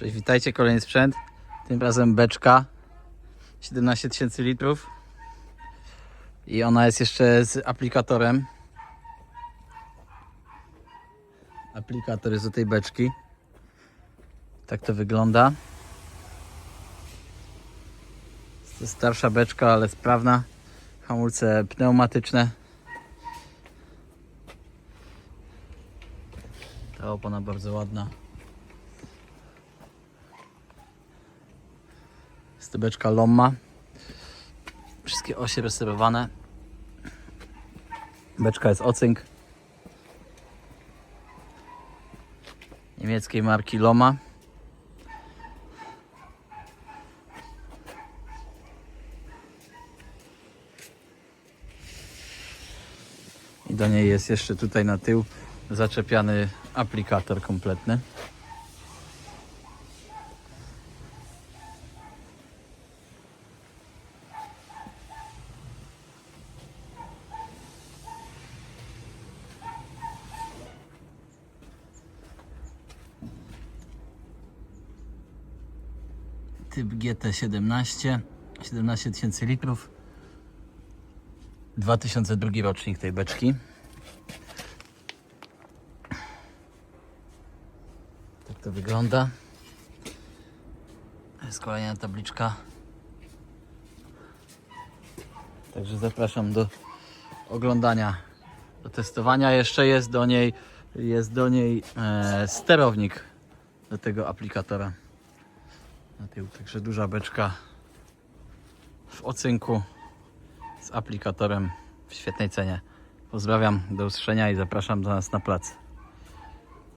Cześć, witajcie, kolejny sprzęt. Tym razem beczka 17 tysięcy litrów. I ona jest jeszcze z aplikatorem. Aplikator jest do tej beczki. Tak to wygląda. To starsza beczka, ale sprawna. Hamulce pneumatyczne. Ta opona bardzo ładna. Stybeczka Lomma. Wszystkie osie restaurowane. Beczka jest ocynk. Niemieckiej marki Loma. I do niej jest jeszcze tutaj na tył zaczepiany aplikator kompletny. Typ GT17, 17 tysięcy litrów. 2002 rocznik tej beczki. Tak to wygląda. Jest kolejna tabliczka. Także zapraszam do oglądania, do testowania. Jeszcze jest do niej, jest do niej e, sterownik do tego aplikatora. Na tył, także duża beczka w ocynku z aplikatorem w świetnej cenie. Pozdrawiam, do usłyszenia i zapraszam do nas na plac.